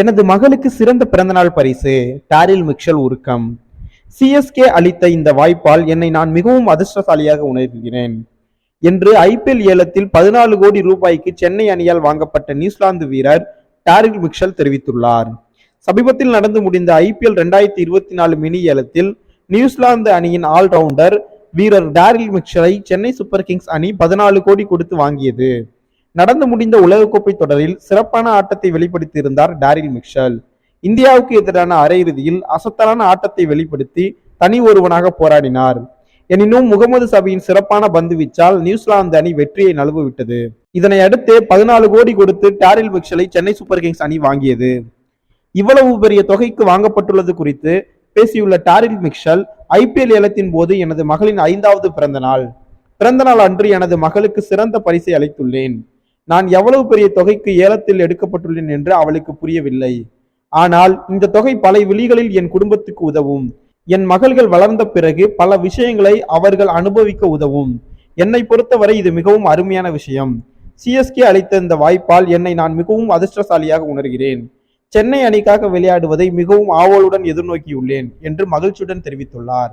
எனது மகளுக்கு சிறந்த பிறந்தநாள் பரிசு டாரில் மிக்சல் உருக்கம். சிஎஸ்கே அளித்த இந்த வாய்ப்பால் என்னை நான் மிகவும் அதிர்ஷ்டசாலியாக உணர்கிறேன். என்று ஐபிஎல் ஏலத்தில் பதினாலு கோடி ரூபாய்க்கு சென்னை அணியால் வாங்கப்பட்ட நியூசிலாந்து வீரர் டாரில் மிக்சல் தெரிவித்துள்ளார். சமீபத்தில் நடந்து முடிந்த ஐபிஎல் ரெண்டாயிரத்தி இருபத்தி நாலு மினி ஏலத்தில் நியூசிலாந்து அணியின் ஆல்ரவுண்டர் வீரர் டாரில் மிக்சலை சென்னை சூப்பர் கிங்ஸ் அணி பதினாலு கோடி கொடுத்து வாங்கியது. நடந்து முடிந்த உலகக்கோப்பை தொடரில் சிறப்பான ஆட்டத்தை வெளிப்படுத்தியிருந்தார் டாரில் மிக்ஷல் இந்தியாவுக்கு எதிரான அரையிறுதியில் அசத்தலான ஆட்டத்தை வெளிப்படுத்தி தனி ஒருவனாக போராடினார். எனினும் முகமது சபியின் சிறப்பான பந்து வீச்சால் நியூசிலாந்து அணி வெற்றியை நழுவுவிட்டது இதனை அடுத்து பதினாலு கோடி கொடுத்து டாரில் மிக்ஷலை சென்னை சூப்பர் கிங்ஸ் அணி வாங்கியது. இவ்வளவு பெரிய தொகைக்கு வாங்கப்பட்டுள்ளது குறித்து பேசியுள்ள டாரில் மிக்ஷல் ஐபிஎல் ஏலத்தின் போது எனது மகளின் ஐந்தாவது பிறந்த நாள் பிறந்த நாள் அன்று எனது மகளுக்கு சிறந்த பரிசை அளித்துள்ளேன். நான் எவ்வளவு பெரிய தொகைக்கு ஏலத்தில் எடுக்கப்பட்டுள்ளேன் என்று அவளுக்கு புரியவில்லை. ஆனால் இந்த தொகை பல விழிகளில் என் குடும்பத்துக்கு உதவும். என் மகள்கள் வளர்ந்த பிறகு பல விஷயங்களை அவர்கள் அனுபவிக்க உதவும். என்னை பொறுத்தவரை இது மிகவும் அருமையான விஷயம். சிஎஸ்கே அளித்த இந்த வாய்ப்பால் என்னை நான் மிகவும் அதிர்ஷ்டசாலியாக உணர்கிறேன். சென்னை அணிக்காக விளையாடுவதை மிகவும் ஆவலுடன் எதிர்நோக்கியுள்ளேன் என்று மகிழ்ச்சியுடன் தெரிவித்துள்ளார்.